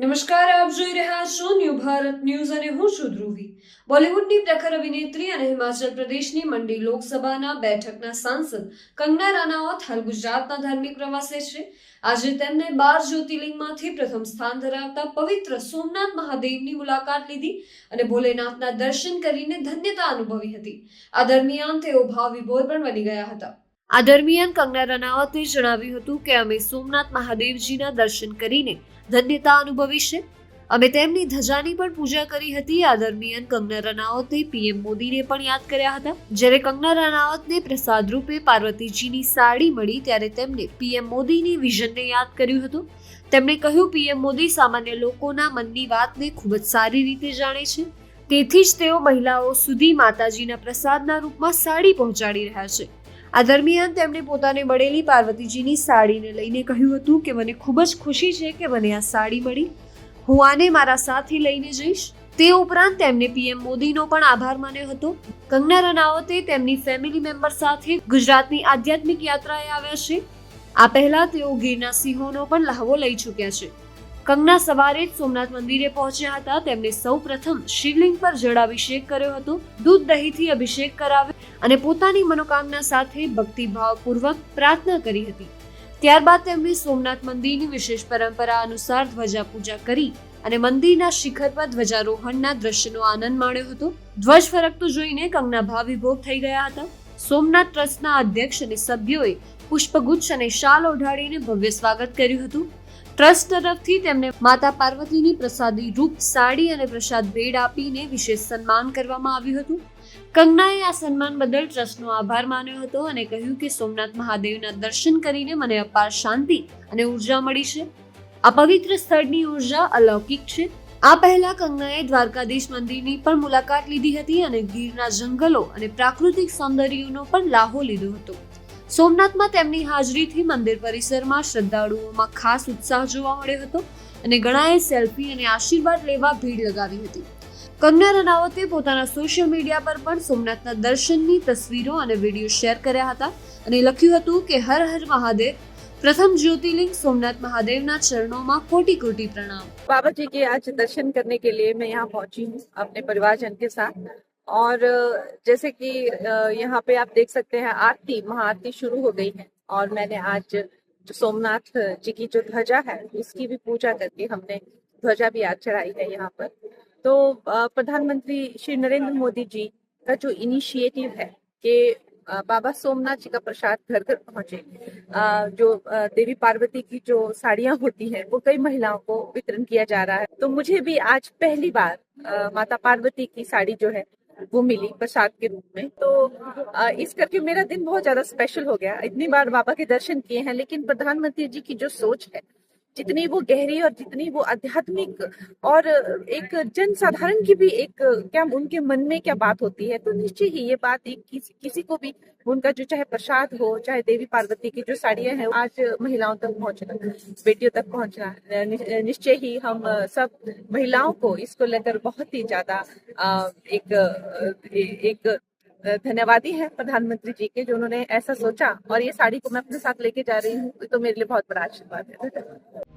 નમસ્કાર, આપ જોઈ રહ્યા છો ન્યૂ ભારત ન્યૂઝ અને હું છું ધ્રુવી. બોલિવૂડની પ્રખર અભિનેત્રી અને હિમાચલ પ્રદેશની મંડી લોકસભાના બેઠકના સાંસદ કંગના રાનાવત હાલ ગુજરાતના ધાર્મિક પ્રવાસે છે. આજે તેમને બાર જ્યોતિર્લિંગમાંથી પ્રથમ સ્થાન ધરાવતા પવિત્ર સોમનાથ મહાદેવની મુલાકાત લીધી અને ભોલેનાથના દર્શન કરીને ધન્યતા અનુભવી હતી. આ દરમિયાન તેઓ ભાવ વિભોર પણ બની ગયા હતા. આ દરમિયાન કંગના રનાવતે જણાવ્યું હતું કે અમે સોમનાથ મહાદેવજીના દર્શન કરીને ધન્યતા અનુભવી છે. અમે તેમની ધજાની પણ પૂજા કરી હતી. આ દરમિયાન કંગના રનાવતે પીએમ મોદીને પણ યાદ કર્યા હતા. જ્યારે કંગના રનાવતને પ્રસાદ રૂપે પાર્વતીજીની સાડી મળી ત્યારે તેમને પીએમ મોદીની વિઝનને યાદ કર્યું હતું. તેમણે કહ્યું, પીએમ મોદી સામાન્ય લોકોના મનની વાતને ખૂબ જ સારી રીતે જાણે છે. તેથી જ તેઓ મહિલાઓ સુધી માતાજીના પ્રસાદના રૂપમાં સાડી પહોંચાડી રહ્યા છે. આ દરમિયાન તેમણે પોતાને મળેલી પાર્વતીજીની સાડીને લઈને કહ્યું હતું કે મને ખૂબ જ ખુશી છે કે મને આ સાડી મળી. હું આને મારા સાથે લઈને જઈશ. તે ઉપરાંત તેમને પીએમ મોદીનો પણ આભાર માન્યો હતો. કંગના રનાવતે તેમની ફેમિલી મેમ્બર સાથે ગુજરાતની આધ્યાત્મિક યાત્રાએ આવ્યા છે. આ પહેલા તેઓ ગીરના સિંહોનો પણ લહાવો લઈ ચૂક્યા છે. કંગના સવારે જ સોમનાથ મંદિરે પહોંચ્યા હતા. તેમણે સૌ પ્રથમ શિવલિંગ પર જળાભિષેક કર્યો હતો. દૂધ દહીંથી અભિષેક કરાવ્યો અને પોતાની મનોકામના સાથે ભક્તિભાવપૂર્વક પ્રાર્થના કરી હતી. ત્યારબાદ તેમણે સોમનાથ મંદિરની વિશેષ પરંપરા અનુસાર ધ્વજા પૂજા કરી અને મંદિરના શિખર પર ધ્વજારોહણના દ્રશ્યનો આનંદ માણ્યો હતો. ધ્વજ ફરકતું જોઈને કંગના ભાવિભોગ થઈ ગયા હતા. સોમનાથ ટ્રસ્ટના અધ્યક્ષ અને સભ્યોએ પુષ્પગુચ્છ અને શાલ ઓઢાડીને ભવ્ય સ્વાગત કર્યું હતું. ટ્રસ્ટ તરફથી તેમને માતા પાર્વતીની પ્રસાદી રૂપ સાડી અને પ્રસાદ ભેટ આપીને વિશેષ સન્માન કરવામાં આવ્યું હતું. કંગનાએ આ સન્માન બદલ ટ્રસ્ટનો આભાર માન્યો હતો અને કહ્યું કે સોમનાથ મહાદેવના દર્શન કરીને મને અપાર શાંતિ અને ઊર્જા મળી છે. આ પવિત્ર સ્થળની ઊર્જા અલૌકિક છે. આ પહેલા કંગનાએ દ્વારકાધીશ મંદિરની પણ મુલાકાત લીધી હતી અને ગીરના જંગલો અને પ્રાકૃતિક સૌંદર્યનો પણ લાહો લીધો હતો. સોમનાથમાં તેમની હાજરીથી મંદિર પરિસરમાં શ્રદ્ધાળુઓમાં ખાસ ઉત્સાહ જોવા મળ્યો હતો અને ઘણાએ સેલ્ફી અને આશીર્વાદ લેવા ભીડ લગાવી હતી. કંગના રનાવતે પોતાના સોશિયલ મીડિયા પર પણ સોમનાથના દર્શનની તસવીરો અને વીડિયો શેર કર્યા હતા અને લખ્યું હતું કે, હર હર મહાદેવ. પ્રથમ જ્યોતિર્લિંગ સોમનાથ મહાદેવના ચરણોમાં કોટી में પ્રણામ. कोटि प्रणाम बाबा जी के आज दर्शन करने के लिए मैं यहाँ पहुंची हूँ अपने परिवारजन और जैसे कि यहाँ पे आप देख सकते हैं आरती, महाआरती शुरू हो गई है और मैंने आज जो सोमनाथ जी की जो ध्वजा है, उसकी भी पूजा करके हमने ध्वजा भी आज चढ़ाई है यहाँ पर। तो प्रधानमंत्री श्री नरेंद्र मोदी जी का जो इनिशिएटिव है कि बाबा सोमनाथ जी का प्रसाद घर घर पहुँचे जो देवी पार्वती की जो साड़ियाँ होती हैं, वो कई महिलाओं को वितरण किया जा रहा है। तो मुझे भी आज पहली बार माता पार्वती की साड़ी जो है वो मिली प्रसाद के रूप में तो अ, इस करके मेरा दिन बहुत ज्यादा स्पेशल हो गया इतनी बार बाबा के दर्शन किए हैं लेकिन प्रधानमंत्री जी की जो सोच है जितनी वो गहरी और जितनी वो आध्यात्मिक और एक जन साधारण की भी एक क्या उनके मन में क्या बात होती है तो निश्चय ही ये बात एक किसी, किसी को भी उनका जो चाहे प्रसाद हो चाहे देवी पार्वती की जो साड़ियाँ हैं आज महिलाओं तक पहुँचना बेटियों तक पहुँचना निश्चय ही हम सब महिलाओं को इसको लेकर बहुत ही ज़्यादा एक एक धन्यवादी है प्रधानमंत्री जी के जो उन्होंने ऐसा सोचा और ये साड़ी को मैं अपने साथ लेके जा रही हूँ तो मेरे लिए बहुत बड़ा आशीर्वाद है